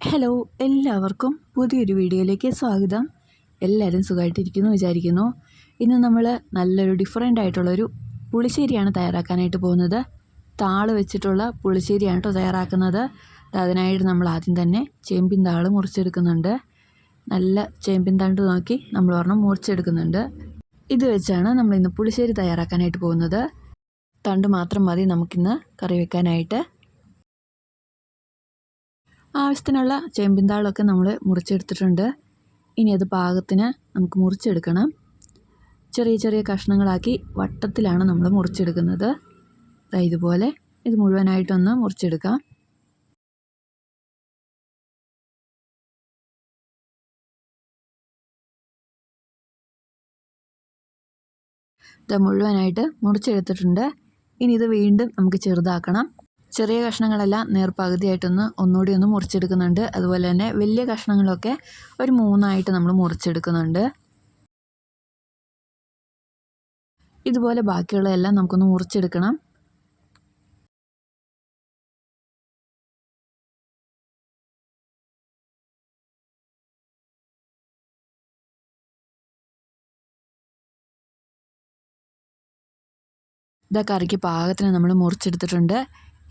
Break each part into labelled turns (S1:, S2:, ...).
S1: Hello എല്ലാവർക്കും പുതിയൊരു വീഡിയോയിലേക്ക് സ്വാഗതം. എല്ലാവരും സുഖമായിട്ടിരിക്കുന്നു വിചാരിക്കുന്നു. ഇന്ന് നമ്മൾ നല്ലൊരു ഡിഫറെന്റ് ആയിട്ടുള്ളൊരു പുളിശ്ശേരിയാണ് തയ്യാറാക്കാനായിട്ട് പോകുന്നത്. താൾ വെച്ചിട്ടുള്ള പുളിശ്ശേരിയാണ് കേട്ടോ തയ്യാറാക്കുന്നത്. അതിനായിട്ട് നമ്മൾ ആദ്യം തന്നെ ചേമ്പിൻ താൾ മുറിച്ചെടുക്കുന്നുണ്ട്. നല്ല ചേമ്പിൻ തണ്ട് നോക്കി നമ്മൾ ഒരെണ്ണം മുറിച്ചെടുക്കുന്നുണ്ട്. ഇത് വെച്ചാണ് നമ്മൾ ഇന്ന് പുളിശ്ശേരി തയ്യാറാക്കാനായിട്ട് പോകുന്നത്. തണ്ട് മാത്രം മതി നമുക്കിന്ന് കറി വെക്കാനായിട്ട്. ആവശ്യത്തിനുള്ള ചേമ്പിന്താളൊക്കെ നമ്മൾ മുറിച്ചെടുത്തിട്ടുണ്ട്. ഇനി അത് പാകത്തിന് നമുക്ക് മുറിച്ചെടുക്കണം. ചെറിയ ചെറിയ കഷ്ണങ്ങളാക്കി വട്ടത്തിലാണ് നമ്മൾ മുറിച്ചെടുക്കുന്നത്. ഇതുപോലെ ഇത് മുഴുവനായിട്ടൊന്ന് മുറിച്ചെടുക്കാം. ഇത് മുഴുവനായിട്ട് മുറിച്ചെടുത്തിട്ടുണ്ട്. ഇനി ഇത് വീണ്ടും നമുക്ക് ചെറുതാക്കണം. ചെറിയ കഷ്ണങ്ങളെല്ലാം നേർപകുതിയായിട്ടൊന്ന് ഒന്നുകൂടി ഒന്ന് മുറിച്ചെടുക്കുന്നുണ്ട്. അതുപോലെ തന്നെ വലിയ കഷ്ണങ്ങളൊക്കെ ഒരു മൂന്നായിട്ട് നമ്മൾ മുറിച്ചെടുക്കുന്നുണ്ട്. ഇതുപോലെ ബാക്കിയുള്ളതെല്ലാം നമുക്കൊന്ന് മുറിച്ചെടുക്കണം. ഇതാ കറിക്ക് പാകത്തിന് നമ്മൾ മുറിച്ചെടുത്തിട്ടുണ്ട്.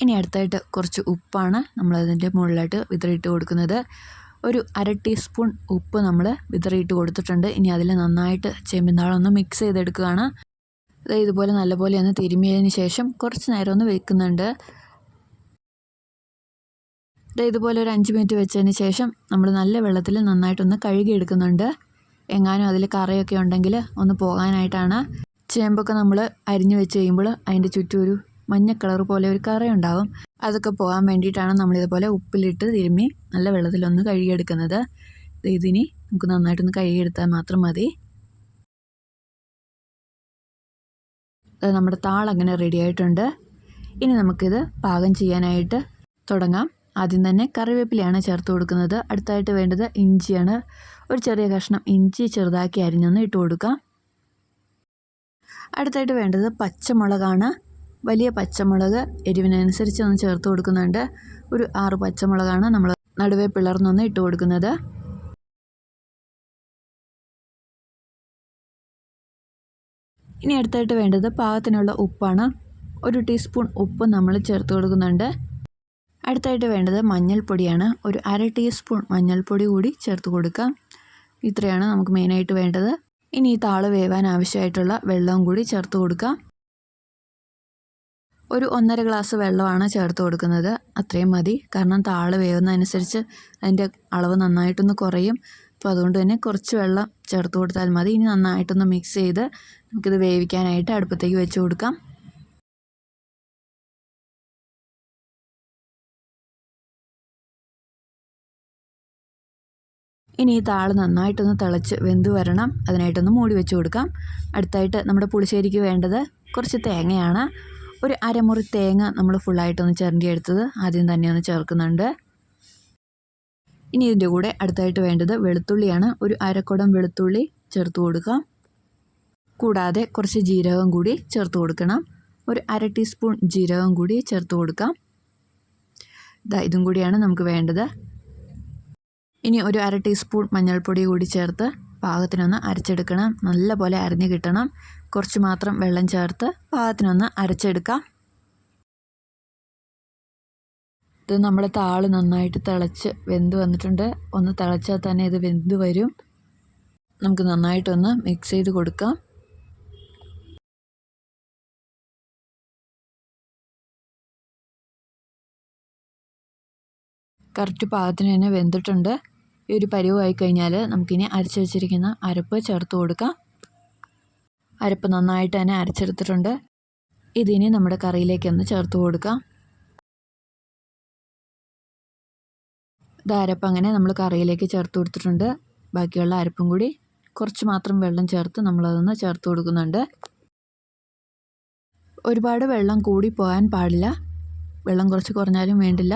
S1: ഇനി അടുത്തായിട്ട് കുറച്ച് ഉപ്പാണ് നമ്മളതിന്റെ മുകളിലായിട്ട് വിതറിയിട്ട് കൊടുക്കുന്നത്. ഒരു അര ടീസ്പൂൺ ഉപ്പ് നമ്മൾ വിതറിയിട്ട് കൊടുത്തിട്ടുണ്ട്. ഇനി അതിൽ നന്നായിട്ട് ചെമ്പിന്താളൊന്ന് മിക്സ് ചെയ്തെടുക്കുകയാണ്. ഇതുപോലെ നല്ലപോലെ ഒന്ന് തിരുമിയതിന് ശേഷം കുറച്ച് നേരം ഒന്ന് വെക്കുന്നുണ്ട്. ഇതുപോലെ ഒരു അഞ്ച് മിനിറ്റ് വെച്ചതിന് ശേഷം നമ്മൾ നല്ല വെള്ളത്തിൽ നന്നായിട്ടൊന്ന് കഴുകിയെടുക്കുന്നുണ്ട്. എങ്ങാനും അതിൽ കറയൊക്കെ ഉണ്ടെങ്കിൽ ഒന്ന് പോകാനായിട്ടാണ്. ചേമ്പൊക്കെ നമ്മൾ അരിഞ്ഞു വെച്ച് കഴിയുമ്പോൾ അതിന്റെ ചുറ്റും ഒരു മഞ്ഞ കളർ പോലെ ഒരു കറയുണ്ടാവും. അതൊക്കെ പോകാൻ വേണ്ടിയിട്ടാണ് നമ്മളിതുപോലെ ഉപ്പിലിട്ട് തിരുമ്മി നല്ല വെള്ളത്തിലൊന്ന് കഴുകിയെടുക്കുന്നത്. ഇതിനി നമുക്ക് നന്നായിട്ടൊന്ന് കഴുകിയെടുത്താൽ മാത്രം മതി. നമ്മുടെ താളങ്ങനെ റെഡി ആയിട്ടുണ്ട്. ഇനി നമുക്കിത് പാകം ചെയ്യാനായിട്ട് തുടങ്ങാം. ആദ്യം തന്നെ കറിവേപ്പിലയാണ് ചേർത്ത് കൊടുക്കുന്നത്. അടുത്തായിട്ട് വേണ്ടത് ഇഞ്ചിയാണ്. ഒരു ചെറിയ കഷ്ണം ഇഞ്ചി ചെറുതാക്കി അരിഞ്ഞൊന്ന് ഇട്ട് കൊടുക്കാം. അടുത്തായിട്ട് വേണ്ടത് പച്ചമുളകാണ്. വലിയ പച്ചമുളക് എരിവിനനുസരിച്ച് ഒന്ന് ചേർത്ത് കൊടുക്കുന്നുണ്ട്. ഒരു ആറ് പച്ചമുളകാണ് നമ്മൾ നടുവേ പിളർന്നൊന്ന് ഇട്ട് കൊടുക്കുന്നത്. ഇനി അടുത്തായിട്ട് വേണ്ടത് പാകത്തിനുള്ള ഉപ്പാണ്. ഒരു ടീസ്പൂൺ ഉപ്പ് നമ്മൾ ചേർത്ത് കൊടുക്കുന്നുണ്ട്. അടുത്തായിട്ട് വേണ്ടത് മഞ്ഞൾപ്പൊടിയാണ്. ഒരു അര ടീസ്പൂൺ മഞ്ഞൾപ്പൊടി കൂടി ചേർത്ത് കൊടുക്കാം. ഇത്രയാണ് നമുക്ക് മെയിനായിട്ട് വേണ്ടത്. ഇനി ഈ താൾ വേവാൻ ആവശ്യമായിട്ടുള്ള വെള്ളവും കൂടി ചേർത്ത് കൊടുക്കാം. ഒരു ഒന്നര ഗ്ലാസ് വെള്ളമാണ് ചേർത്ത് കൊടുക്കുന്നത്. അത്രയും മതി. കാരണം താൾ വേവുന്നതനുസരിച്ച് അതിന്റെ അളവ് നന്നായിട്ടൊന്ന് കുറയും. അപ്പോൾ അതുകൊണ്ട് തന്നെ കുറച്ച് വെള്ളം ചേർത്ത് കൊടുത്താൽ മതി. ഇനി നന്നായിട്ടൊന്ന് മിക്സ് ചെയ്ത് നമുക്കിത് വേവിക്കാനായിട്ട് അടുപ്പത്തേക്ക് വെച്ച് കൊടുക്കാം. ഇനി ഈ താൾ നന്നായിട്ടൊന്ന് തിളച്ച് വെന്ത് വരണം. അതിനായിട്ടൊന്ന് മൂടി വെച്ച് കൊടുക്കാം. അടുത്തായിട്ട് നമ്മുടെ പുളിശ്ശേരിക്ക് വേണ്ടത് കുറച്ച് തേങ്ങയാണ്. ഒരു അരമുറി തേങ്ങ നമ്മൾ ഫുള്ളായിട്ടൊന്ന് ചിരണ്ടി എടുത്തത് ആദ്യം തന്നെ ഒന്ന് ചേർക്കുന്നുണ്ട്. ഇനി ഇതിന്റെ കൂടെ അടുത്തായിട്ട് വേണ്ടത് വെളുത്തുള്ളിയാണ്. ഒരു അരക്കുടം വെളുത്തുള്ളി ചേർത്ത് കൊടുക്കാം. കൂടാതെ കുറച്ച് ജീരകം കൂടി ചേർത്ത് കൊടുക്കണം. ഒരു അര ടീസ്പൂൺ ജീരകം കൂടി ചേർത്ത് കൊടുക്കാം. ഇതാ ഇതും കൂടിയാണ് നമുക്ക് വേണ്ടത്. ഇനി ഒരു അര ടീസ്പൂൺ മഞ്ഞൾപ്പൊടി കൂടി ചേർത്ത് പാകത്തിനൊന്ന് അരച്ചെടുക്കണം. നല്ല പോലെ അരിഞ്ഞ് കിട്ടണം. കുറച്ച് മാത്രം വെള്ളം ചേർത്ത് പാകത്തിനൊന്ന് അരച്ചെടുക്കാം. ഇത് നമ്മുടെ താൾ നന്നായിട്ട് തിളച്ച് വെന്ത് വന്നിട്ടുണ്ട്. ഒന്ന് തിളച്ചാൽ തന്നെ ഇത് വെന്ത് വരും. നമുക്ക് നന്നായിട്ടൊന്ന് മിക്സ് ചെയ്ത് കൊടുക്കാം. കറക്റ്റ് പാകത്തിന് തന്നെ വെന്തിട്ടുണ്ട്. ഈ ഒരു പരിവായി കഴിഞ്ഞാൽ നമുക്കിനി അരച്ച് വെച്ചിരിക്കുന്ന അരപ്പ് ചേർത്ത് കൊടുക്കാം. അരപ്പ് നന്നായിട്ട് തന്നെ അരച്ചെടുത്തിട്ടുണ്ട്. ഇതിനി നമ്മുടെ കറിയിലേക്ക് ഒന്ന് ചേർത്ത് കൊടുക്കാം. ഇത് അരപ്പ് അങ്ങനെ നമ്മൾ കറിയിലേക്ക് ചേർത്ത് കൊടുത്തിട്ടുണ്ട്. ബാക്കിയുള്ള അരപ്പും കൂടി കുറച്ച് മാത്രം വെള്ളം ചേർത്ത് നമ്മളതൊന്ന് ചേർത്ത് കൊടുക്കുന്നുണ്ട്. ഒരുപാട് വെള്ളം കൂടി പോകാൻ പാടില്ല. വെള്ളം കുറച്ച് കുറഞ്ഞാലും വേണ്ടില്ല.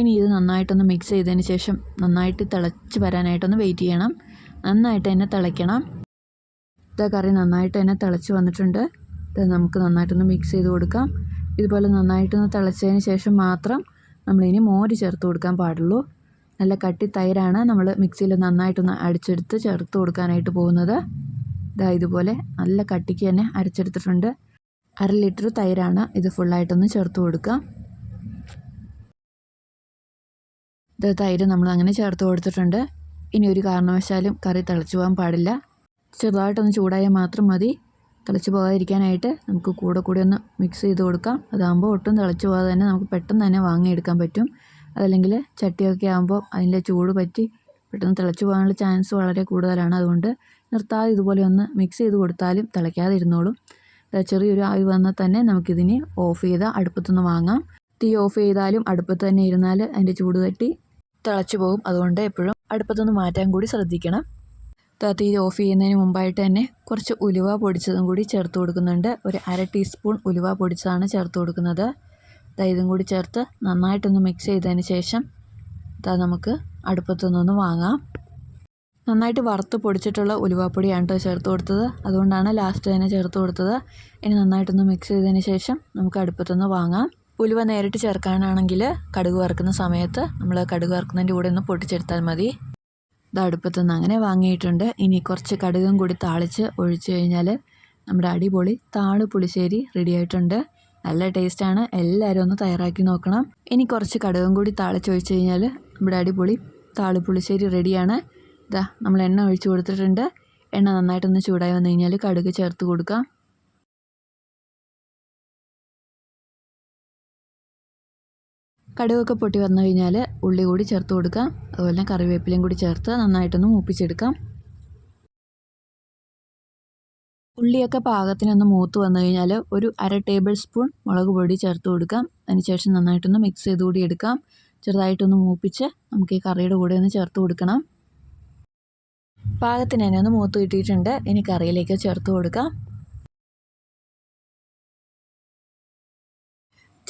S1: ഇനി ഇത് നന്നായിട്ടൊന്ന് മിക്സ് ചെയ്തതിന് ശേഷം നന്നായിട്ട് തിളച്ച് വരാനായിട്ടൊന്ന് വെയിറ്റ് ചെയ്യണം. നന്നായിട്ട് തന്നെ തിളയ്ക്കണം. ഇത് കറി നന്നായിട്ട് തന്നെ തിളച്ച് വന്നിട്ടുണ്ട്. ഇത് നമുക്ക് നന്നായിട്ടൊന്ന് മിക്സ് ചെയ്ത് കൊടുക്കാം. ഇതുപോലെ നന്നായിട്ടൊന്ന് തിളച്ചതിന് ശേഷം മാത്രം നമ്മളിനി മോര് ചേർത്ത് കൊടുക്കാൻ പാടുള്ളൂ. നല്ല കട്ടി തൈരാണ് നമ്മൾ മിക്സിയിൽ നന്നായിട്ടൊന്ന് അടിച്ചെടുത്ത് ചേർത്ത് കൊടുക്കാനായിട്ട് പോകുന്നത്. ഇതാ ഇതുപോലെ നല്ല കട്ടിക്ക് തന്നെ അരച്ചെടുത്തിട്ടുണ്ട്. അര ലിറ്റർ തൈരാണ് ഇത് ഫുള്ളായിട്ടൊന്ന് ചേർത്ത് കൊടുക്കാം ഇത് തൈര് നമ്മൾ അങ്ങനെ ചേർത്ത് കൊടുത്തിട്ടുണ്ട്. ഇനി ഒരു കാരണവശാലും കറി തിളച്ചു പോകാൻ പാടില്ല. ചെറുതായിട്ടൊന്ന് ചൂടായാൽ മാത്രം മതി. തിളച്ച് പോകാതിരിക്കാനായിട്ട് നമുക്ക് കൂടെ കൂടെ ഒന്ന് മിക്സ് ചെയ്ത് കൊടുക്കാം. അതാകുമ്പോൾ ഒട്ടും തിളച്ച് പോകാതെ തന്നെ നമുക്ക് പെട്ടെന്ന് തന്നെ വാങ്ങിയെടുക്കാൻ പറ്റും. അതല്ലെങ്കിൽ ചട്ടിയൊക്കെ ആകുമ്പോൾ അതിന്റെ ചൂട് പറ്റി പെട്ടെന്ന് തിളച്ച് പോകാനുള്ള ചാൻസ് വളരെ കൂടുതലാണ്. അതുകൊണ്ട് നിർത്താതെ ഇതുപോലെ ഒന്ന് മിക്സ് ചെയ്ത് കൊടുത്താലും തിളയ്ക്കാതെ ഇരുന്നോളും. ചെറിയൊരു ആവി വന്നാൽ തന്നെ നമുക്കിതിനെ ഓഫ് ചെയ്ത് അടുപ്പത്തുനിന്ന് വാങ്ങാം. തീ ഓഫ് ചെയ്താലും അടുപ്പത്ത് തന്നെ ഇരുന്നാൽ അതിന്റെ ചൂട് തട്ടി തിളച്ചു പോകും. അതുകൊണ്ട് എപ്പോഴും അടുപ്പത്തുനിന്ന് മാറ്റാൻ കൂടി ശ്രദ്ധിക്കണം. തീ ഓഫ് ചെയ്യുന്നതിന് മുമ്പായിട്ട് തന്നെ കുറച്ച് ഉലുവ പൊടിച്ചതും കൂടി ചേർത്ത് കൊടുക്കുന്നുണ്ട്. ഒരു അര ടീസ്പൂൺ ഉലുവ പൊടിച്ചതാണ് ചേർത്ത് കൊടുക്കുന്നത്. ഇതും കൂടി ചേർത്ത് നന്നായിട്ടൊന്ന് മിക്സ് ചെയ്തതിന് ശേഷം ഇതാ നമുക്ക് അടുപ്പത്തു നിന്നൊന്ന് വാങ്ങാം. നന്നായിട്ട് വറുത്ത് പൊടിച്ചിട്ടുള്ള ഉലുവാപ്പൊടിയാണ് കേട്ടോ ചേർത്ത് കൊടുത്തത്. അതുകൊണ്ടാണ് ലാസ്റ്റ് തന്നെ ചേർത്ത് കൊടുത്തത്. ഇനി നന്നായിട്ടൊന്ന് മിക്സ് ചെയ്തതിന് ശേഷം നമുക്ക് അടുപ്പത്തുനിന്ന് വാങ്ങാം. ഉലുവ നേരിട്ട് ചേർക്കാനാണെങ്കിൽ കടുക് വറുക്കുന്ന സമയത്ത് നമ്മൾ കടുക് വറുക്കുന്നതിന്റെ കൂടെ ഒന്ന് പൊട്ടിച്ചെടുത്താൽ മതി. ഇത് അടുപ്പത്തുനിന്ന് അങ്ങനെ വാങ്ങിയിട്ടുണ്ട്. ഇനി കുറച്ച് കടുകും കൂടി താളിച്ച് ഒഴിച്ച് കഴിഞ്ഞാൽ നമ്മുടെ അടിപൊളി താൾ പുളിശ്ശേരി റെഡി ആയിട്ടുണ്ട്. നല്ല ടേസ്റ്റാണ് എല്ലാവരും ഒന്ന് തയ്യാറാക്കി നോക്കണം. ഇനി കുറച്ച് കടുകും കൂടി താളിച്ചൊഴിച്ച് കഴിഞ്ഞാൽ നമ്മുടെ അടിപൊളി താൾ പുളിശ്ശേരി റെഡിയാണ് ഇതാ നമ്മൾ എണ്ണ ഒഴിച്ച് കൊടുത്തിട്ടുണ്ട്. എണ്ണ നന്നായിട്ടൊന്ന് ചൂടായി വന്നു കഴിഞ്ഞാൽ കടുക് ചേർത്ത് കൊടുക്കാം. കടുകൊക്കെ പൊട്ടി വന്നു കഴിഞ്ഞാൽ ഉള്ളി കൂടി ചേർത്ത് കൊടുക്കാം. അതുപോലെ തന്നെ കറിവേപ്പിലയും കൂടി ചേർത്ത് നന്നായിട്ടൊന്ന് മൂപ്പിച്ചെടുക്കാം. ഉള്ളിയൊക്കെ പാകത്തിനൊന്ന് മൂത്ത് വന്നു കഴിഞ്ഞാൽ ഒരു അര ടേബിൾ സ്പൂൺ മുളക് പൊടി ചേർത്ത് കൊടുക്കാം. അതിനുശേഷം നന്നായിട്ടൊന്ന് മിക്സ് ചെയ്ത് കൂടി എടുക്കാം. ചെറുതായിട്ടൊന്ന് മൂപ്പിച്ച് നമുക്ക് ഈ കറിയുടെ കൂടെ ഒന്ന് ചേർത്ത് കൊടുക്കണം. പാകത്തിന് തന്നെ ഒന്ന് മൂത്ത് കിട്ടിയിട്ടുണ്ട്. ഇനി കറിയിലേക്ക് ചേർത്ത് കൊടുക്കാം.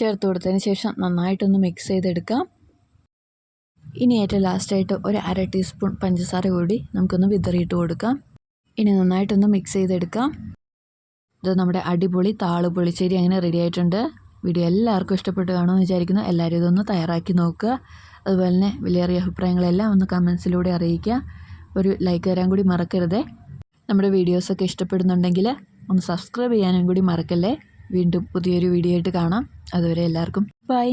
S1: ചേർത്ത് കൊടുത്തതിന് ശേഷം നന്നായിട്ടൊന്ന് മിക്സ് ചെയ്തെടുക്കാം ഇനി ഏറ്റവും ലാസ്റ്റായിട്ട് ഒരു അര ടീസ്പൂൺ പഞ്ചസാര കൂടി നമുക്കൊന്ന് വിതറിയിട്ട് കൊടുക്കാം. ഇനി നന്നായിട്ടൊന്ന് മിക്സ് ചെയ്തെടുക്കാം ഇത് നമ്മുടെ അടിപൊളി താൾ പൊളിച്ചേരി അങ്ങനെ റെഡി ആയിട്ടുണ്ട്. വീഡിയോ എല്ലാവർക്കും ഇഷ്ടപ്പെട്ട് കാണുമെന്ന് വിചാരിക്കുന്നു. എല്ലാവരും ഇതൊന്ന് തയ്യാറാക്കി നോക്കുക. അതുപോലെ തന്നെ വിലയേറിയ അഭിപ്രായങ്ങളെല്ലാം ഒന്ന് കമൻസിലൂടെ അറിയിക്കുക. ഒരു ലൈക്ക് തരാൻ കൂടി മറക്കരുതേ. നമ്മുടെ വീഡിയോസൊക്കെ ഇഷ്ടപ്പെടുന്നുണ്ടെങ്കിൽ ഒന്ന് സബ്സ്ക്രൈബ് ചെയ്യാനും കൂടി മറക്കല്ലേ? വീണ്ടും പുതിയൊരു വീഡിയോ ആയിട്ട് കാണാം. അതുവരെ എല്ലാവർക്കും ബൈ.